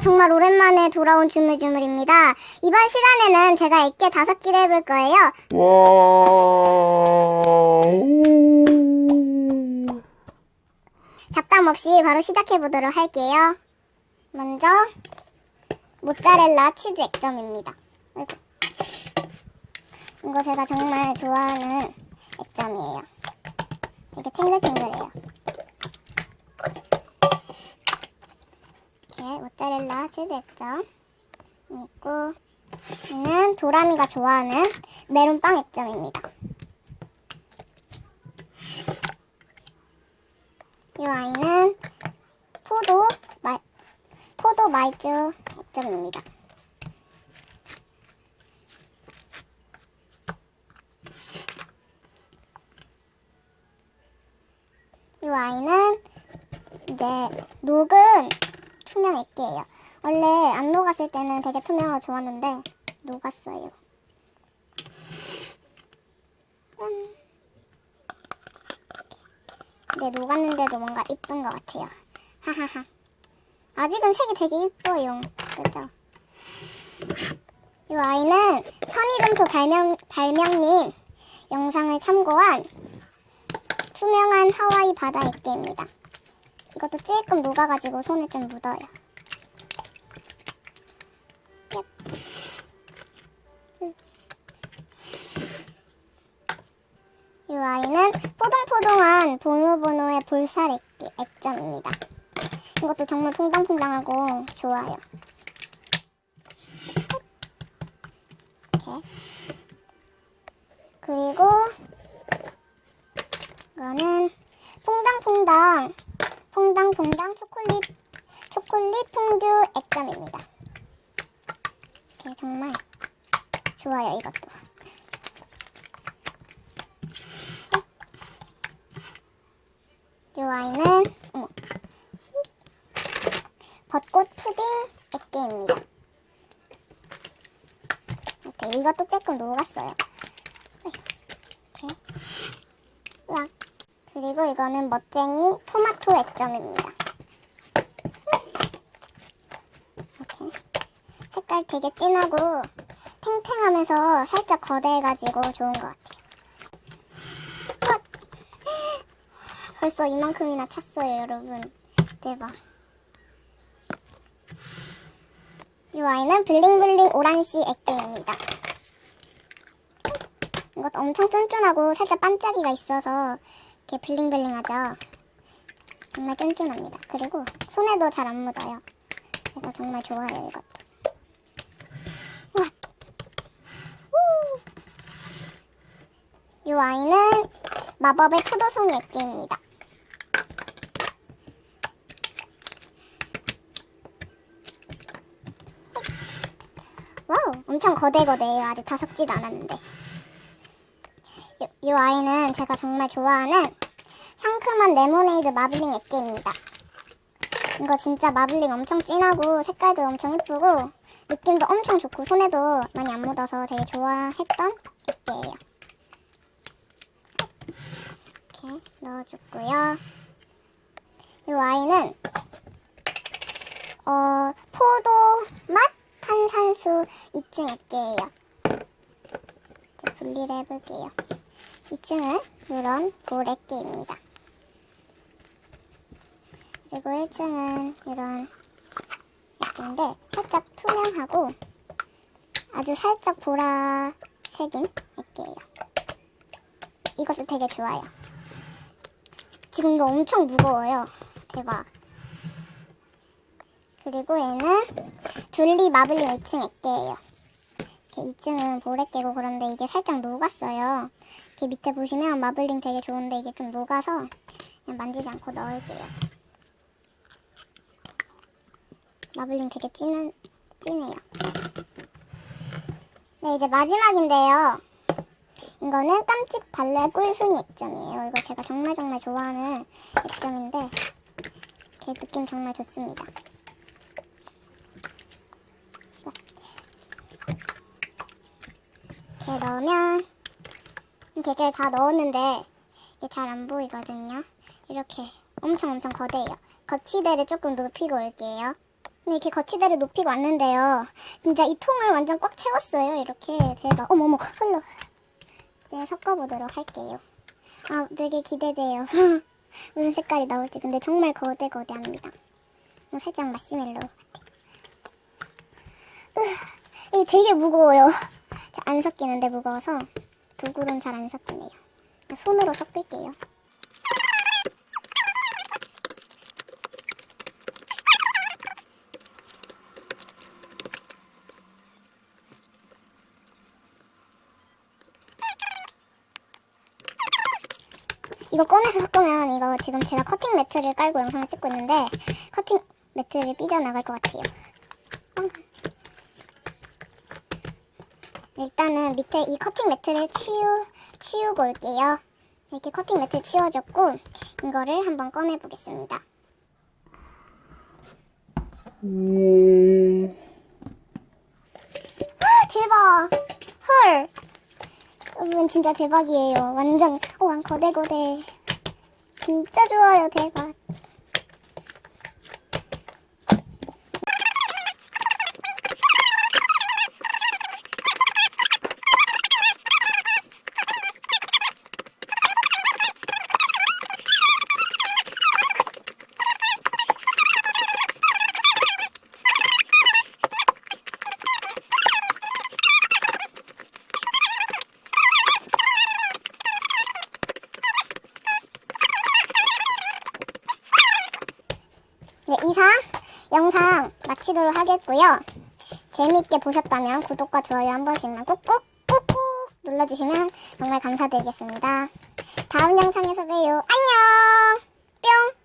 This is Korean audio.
정말 오랜만에 돌아온 주물주물입니다. 이번 시간에는 제가 액계 다섯 개를 해볼 거예요. 잡담 없이 바로 시작해 보도록 할게요. 먼저 모짜렐라 치즈 액점입니다. 이거 제가 정말 좋아하는 액점이에요. 되게 탱글탱글해요. 이렇게 모짜렐라 치즈 액점 있고 이는 도라미가 좋아하는 메론빵 액점입니다. 이 아이는 포도 말 포도 말주 액점입니다. 이 아이는 이제 녹은 투명 액기예요. 원래 안 녹았을 때는 되게 투명하고 좋았는데 녹았어요. 음. 근데 녹았는데도 뭔가 이쁜 것 같아요. 하하하. 아직은 색이 되게 이뻐요. 그죠? 이 아이는 선이점토 발명, 발명님 영상을 참고한 투명한 하와이 바다 액기입니다. 이것도 찔끔 녹아가지고 손에 좀 묻어요. 이 아이는 뽀동뽀동한 보노보노의 볼살 액기, 액점입니다. 이것도 정말 퐁당퐁당하고 좋아요. 이렇게. 그리고 이거는 퐁당퐁당 퐁당퐁당 초콜릿 초콜릿 퐁듀 액점입니다. 이렇게 정말 좋아요 이것도. 이 아이는 어머, 벚꽃 푸딩 액기입니다. 이렇게 이것도 조금 녹았어요. 이렇게 으악. 그리고 이거는 멋쟁이 토마토 액점입니다. 이렇게 색깔 되게 진하고 탱탱하면서 살짝 거대해가지고 좋은 것 같아요. 헛! 벌써 이만큼이나 찼어요, 여러분. 대박. 이 아이는 블링블링 오란시 액기입니다. 이것도 엄청 쫀쫀하고 살짝 반짝이가 있어서 이렇게 블링블링하죠. 정말 쫀쫀합니다. 그리고 손에도 잘 안 묻어요. 그래서 정말 좋아요, 이것도. 우와. 우. 이 아이는 마법의 포도송이 액기입니다. 와우, 엄청 거대거대해요. 아직 다 섞지도 않았는데. 이, 이 아이는 제가 정말 좋아하는 상큼한 레모네이드 마블링 액기입니다. 이거 진짜 마블링 엄청 진하고 색깔도 엄청 예쁘고 느낌도 엄청 좋고 손에도 많이 안 묻어서 되게 좋아했던 액기예요. 이렇게 넣어줬고요. 이 아이는 어, 포도 맛 탄산수 2층 액기예요. 이제 분리를 해볼게요. 2층은 이런 볼 액기입니다. 그리고 1층은 이런 액기인데 살짝 투명하고 아주 살짝 보라색인 액기예요. 이것도 되게 좋아요. 지금 이거 엄청 무거워요. 대박. 그리고 얘는 둘리 마블링 2층 액기예요. 이렇게 2층은 보레깨고 그런데 이게 살짝 녹았어요. 이렇게 밑에 보시면 마블링 되게 좋은데 이게 좀 녹아서 그냥 만지지 않고 넣을게요. 마블링 되게 진한, 진해요. 네, 이제 마지막인데요. 이거는 깜찍 발레 꿀순이 액점이에요. 이거 제가 정말 정말 좋아하는 액점인데 이렇게 느낌 정말 좋습니다. 이렇게 넣으면 이렇게 다 넣었는데 이게 잘 안 보이거든요. 이렇게 엄청 엄청 거대해요. 거치대를 조금 높이고 올게요. 네, 이렇게 거치대를 높이고 왔는데요. 진짜 이 통을 완전 꽉 채웠어요. 이렇게 대박. 어머머, 흘러. 이제 섞어보도록 할게요. 아, 되게 기대돼요. 무슨 색깔이 나올지. 근데 정말 거대거대합니다. 어, 살짝 마시멜로 이 되게 무거워요. 자, 안 섞이는데 무거워서 도구로는 잘 안 섞이네요. 손으로 섞을게요. 이거 꺼내서 섞으면 이거 지금 제가 커팅 매트를 깔고 영상을 찍고 있는데 커팅 매트를 삐져나갈 것 같아요. 어. 일단은 밑에 이 커팅 매트를 치우, 치우고 올게요. 이렇게 커팅 매트 치워줬고 이거를 한번 꺼내보겠습니다. 아, 대박! 헐! 여러분 진짜 대박이에요. 완전 오, 완 거대거대. 진짜 좋아요. 대박. 네, 이상 영상 마치도록 하겠고요. 재미있게 보셨다면 구독과 좋아요 한 번씩만 꾹꾹 꾹꾹 눌러주시면 정말 감사드리겠습니다. 다음 영상에서 봬요. 안녕!